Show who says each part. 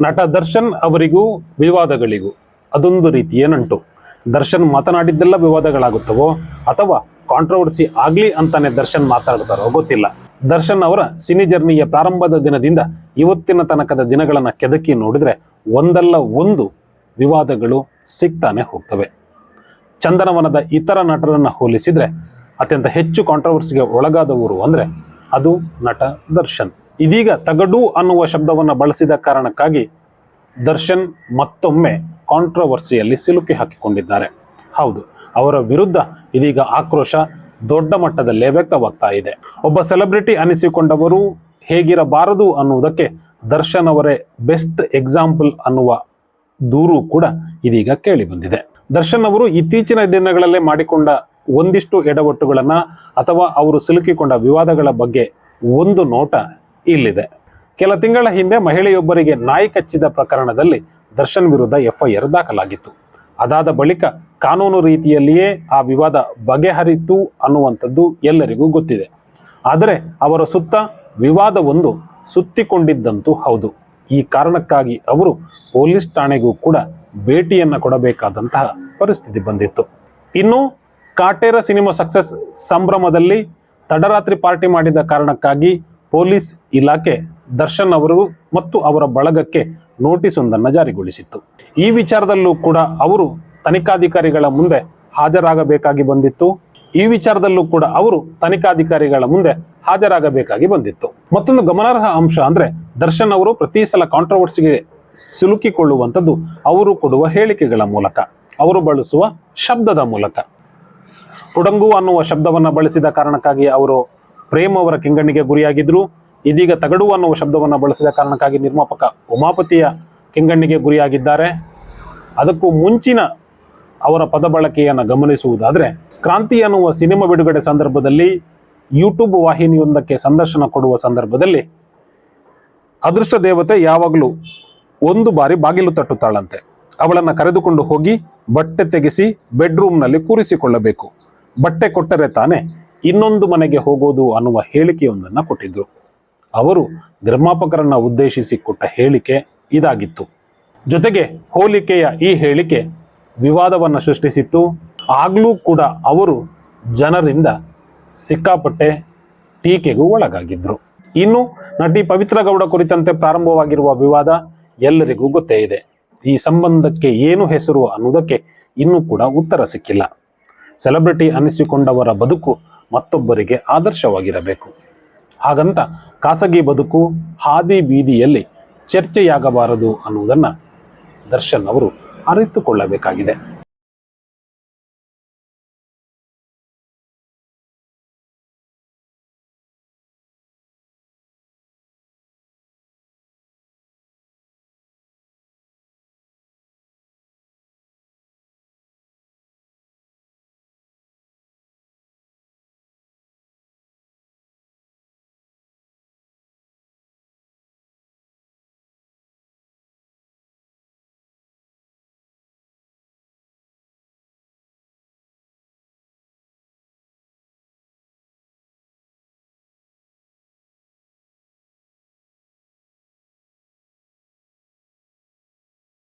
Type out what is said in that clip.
Speaker 1: ನಟ ದರ್ಶನ್ ಅವರಿಗೂ ವಿವಾದಗಳಿಗೂ ಅದೊಂದು ರೀತಿಯ ನಂಟು ದರ್ಶನ್ ಮಾತನಾಡಿದ್ದೆಲ್ಲ ವಿವಾದಗಳಾಗುತ್ತವೋ ಅಥವಾ ಕಾಂಟ್ರವರ್ಸಿ ಆಗ್ಲಿ ಅಂತಾನೆ ದರ್ಶನ್ ಮಾತಾಡ್ತಾರೋ ಗೊತ್ತಿಲ್ಲ. ದರ್ಶನ್ ಅವರ ಸಿನಿ ಜರ್ನಿಯ ಪ್ರಾರಂಭದ ದಿನದಿಂದ ಇವತ್ತಿನ ತನಕದ ದಿನಗಳನ್ನು ಕೆದಕಿ ನೋಡಿದರೆ ಒಂದಲ್ಲ ಒಂದು ವಿವಾದಗಳು ಸಿಗ್ತಾನೆ ಹೋಗ್ತವೆ. ಚಂದನವನದ ಇತರ ನಟರನ್ನು ಹೋಲಿಸಿದರೆ ಅತ್ಯಂತ ಹೆಚ್ಚು ಕಾಂಟ್ರವರ್ಸಿಗೆ ಒಳಗಾದವರು ಅಂದ್ರೆ ಅದು ನಟ ದರ್ಶನ್. ಇದೀಗ ತಗಡು ಅನ್ನುವ ಶಬ್ದವನ್ನು ಬಳಸಿದ ಕಾರಣಕ್ಕಾಗಿ ದರ್ಶನ್ ಮತ್ತೊಮ್ಮೆ ಕಾಂಟ್ರವರ್ಸಿಯಲ್ಲಿ ಸಿಲುಕಿ ಹಾಕಿಕೊಂಡಿದ್ದಾರೆ. ಹೌದು, ಅವರ ವಿರುದ್ಧ ಇದೀಗ ಆಕ್ರೋಶ ದೊಡ್ಡ ಮಟ್ಟದಲ್ಲೇ ವ್ಯಕ್ತವಾಗ್ತಾ ಇದೆ. ಒಬ್ಬ ಸೆಲೆಬ್ರಿಟಿ ಅನಿಸಿಕೊಂಡವರು ಹೇಗಿರಬಾರದು ಅನ್ನುವುದಕ್ಕೆ ದರ್ಶನ್ ಅವರೇ ಬೆಸ್ಟ್ ಎಕ್ಸಾಂಪಲ್ ಅನ್ನುವ ದೂರು ಕೂಡ ಇದೀಗ ಕೇಳಿ ಬಂದಿದೆ. ದರ್ಶನ್ ಅವರು ಇತ್ತೀಚಿನ ದಿನಗಳಲ್ಲೇ ಮಾಡಿಕೊಂಡ ಒಂದಿಷ್ಟು ಎಡವಟ್ಟುಗಳನ್ನು ಅಥವಾ ಅವರು ಸಿಲುಕಿಕೊಂಡ ವಿವಾದಗಳ ಬಗ್ಗೆ ಒಂದು ನೋಟ ಇಲ್ಲಿದೆ. ಕೆಲ ತಿಂಗಳ ಹಿಂದೆ ಮಹಿಳೆಯೊಬ್ಬರಿಗೆ ನಾಯಿ ಕಚ್ಚಿದ ಪ್ರಕರಣದಲ್ಲಿ ದರ್ಶನ್ ವಿರುದ್ಧ ಎಫ್ಐಆರ್ ದಾಖಲಾಗಿತ್ತು. ಅದಾದ ಬಳಿಕ ಕಾನೂನು ರೀತಿಯಲ್ಲಿಯೇ ಆ ವಿವಾದ ಬಗೆಹರಿತು ಅನ್ನುವಂಥದ್ದು ಎಲ್ಲರಿಗೂ ಗೊತ್ತಿದೆ. ಆದರೆ ಅವರ ಸುತ್ತ ವಿವಾದವೊಂದು ಸುತ್ತಿಕೊಂಡಿದ್ದಂತೂ ಹೌದು. ಈ ಕಾರಣಕ್ಕಾಗಿ ಅವರು ಪೊಲೀಸ್ ಠಾಣೆಗೂ ಕೂಡ ಭೇಟಿಯನ್ನು ಕೊಡಬೇಕಾದಂತಹ ಪರಿಸ್ಥಿತಿ ಬಂದಿತ್ತು. ಇನ್ನು ಕಾಟೇರ ಸಿನಿಮಾ ಸಕ್ಸಸ್ ಸಂಭ್ರಮದಲ್ಲಿ ತಡರಾತ್ರಿ ಪಾರ್ಟಿ ಮಾಡಿದ ಕಾರಣಕ್ಕಾಗಿ ಪೊಲೀಸ್ ಇಲಾಖೆ ದರ್ಶನ್ ಅವರು ಮತ್ತು ಅವರ ಬಳಗಕ್ಕೆ ನೋಟಿಸ್ ಒಂದನ್ನು ಜಾರಿಗೊಳಿಸಿತ್ತು. ಈ ವಿಚಾರದಲ್ಲೂ ಕೂಡ ಅವರು ತನಿಖಾಧಿಕಾರಿಗಳ ಮುಂದೆ ಹಾಜರಾಗಬೇಕಾಗಿ ಬಂದಿತ್ತು. ಈ ವಿಚಾರದಲ್ಲೂ ಕೂಡ ಅವರು ತನಿಖಾಧಿಕಾರಿಗಳ ಮುಂದೆ ಹಾಜರಾಗಬೇಕಾಗಿ ಬಂದಿತ್ತು. ಮತ್ತೊಂದು ಗಮನಾರ್ಹ ಅಂಶ ಅಂದ್ರೆ ದರ್ಶನ್ ಅವರು ಪ್ರತಿ ಸಲ ಕಾಂಟ್ರವರ್ಸಿಗೆ ಸಿಲುಕಿಕೊಳ್ಳುವಂಥದ್ದು ಅವರು ಕೊಡುವ ಹೇಳಿಕೆಗಳ ಮೂಲಕ. ಅವರು ಬಳಸುವ ಶಬ್ದದ ಮೂಲಕ. ಪುಡಂಗು ಅನ್ನುವ ಶಬ್ದವನ್ನು ಬಳಸಿದ ಕಾರಣಕ್ಕಾಗಿ ಅವರು ಪ್ರೇಮ್ ಅವರ ಕೆಂಗಣ್ಣಿಗೆ ಗುರಿಯಾಗಿದ್ರು. ಇದೀಗ ತಗಡು ಅನ್ನುವ ಶಬ್ದವನ್ನು ಬಳಸಿದ ಕಾರಣಕ್ಕಾಗಿ ನಿರ್ಮಾಪಕ ಉಮಾಪತಿಯ ಕೆಂಗಣ್ಣಿಗೆ ಗುರಿಯಾಗಿದ್ದಾರೆ. ಅದಕ್ಕೂ ಮುಂಚಿನ ಅವರ ಪದ ಬಳಕೆಯನ್ನು ಗಮನಿಸುವುದಾದರೆ, ಕ್ರಾಂತಿ ಅನ್ನುವ ಸಿನಿಮಾ ಬಿಡುಗಡೆ ಸಂದರ್ಭದಲ್ಲಿ ಯೂಟ್ಯೂಬ್ ವಾಹಿನಿಯೊಂದಕ್ಕೆ ಸಂದರ್ಶನ ಕೊಡುವ ಸಂದರ್ಭದಲ್ಲಿ ಅದೃಷ್ಟ ದೇವತೆ ಯಾವಾಗಲೂ ಒಂದು ಬಾರಿ ಬಾಗಿಲು ತಟ್ಟುತ್ತಾಳಂತೆ. ಅವಳನ್ನು ಕರೆದುಕೊಂಡು ಹೋಗಿ ಬಟ್ಟೆ ತೆಗೆಸಿ ಬೆಡ್ರೂಮ್ನಲ್ಲಿ ಕೂರಿಸಿಕೊಳ್ಳಬೇಕು. ಬಟ್ಟೆ ಕೊಟ್ಟರೆ ತಾನೇ ಇನ್ನೊಂದು ಮನೆಗೆ ಹೋಗೋದು ಅನ್ನುವ ಹೇಳಿಕೆಯೊಂದನ್ನು ಕೊಟ್ಟಿದ್ರು. ಅವರು ನಿರ್ಮಾಪಕರನ್ನ ಉದ್ದೇಶಿಸಿ ಕೊಟ್ಟ ಹೇಳಿಕೆ ಇದಾಗಿತ್ತು. ಜೊತೆಗೆ ಹೋಲಿಕೆಯ ಈ ಹೇಳಿಕೆ ವಿವಾದವನ್ನು ಸೃಷ್ಟಿಸಿತ್ತು. ಆಗ್ಲೂ ಕೂಡ ಅವರು ಜನರಿಂದ ಸಿಕ್ಕಾಪಟ್ಟೆ ಟೀಕೆಗೂ ಒಳಗಾಗಿದ್ದರು ಇನ್ನು ನಟಿ ಪವಿತ್ರ ಗೌಡ ಕುರಿತಂತೆ ಪ್ರಾರಂಭವಾಗಿರುವ ವಿವಾದ ಎಲ್ಲರಿಗೂ ಗೊತ್ತೇ ಇದೆ. ಈ ಸಂಬಂಧಕ್ಕೆ ಏನು ಹೆಸರು ಅನ್ನೋದಕ್ಕೆ ಇನ್ನೂ ಕೂಡ ಉತ್ತರ ಸಿಕ್ಕಿಲ್ಲ. ಸೆಲೆಬ್ರಿಟಿ ಅನ್ನಿಸಿಕೊಂಡವರ ಬದುಕು ಮತ್ತೊಬ್ಬರಿಗೆ ಆದರ್ಶವಾಗಿರಬೇಕು. ಹಾಗಂತ ಖಾಸಗಿ ಬದುಕು ಹಾದಿ ಬೀದಿಯಲ್ಲಿ ಚರ್ಚೆಯಾಗಬಾರದು ಅನ್ನುವುದನ್ನು ದರ್ಶನ್ ಅವರು ಅರಿತುಕೊಳ್ಳಬೇಕಾಗಿದೆ.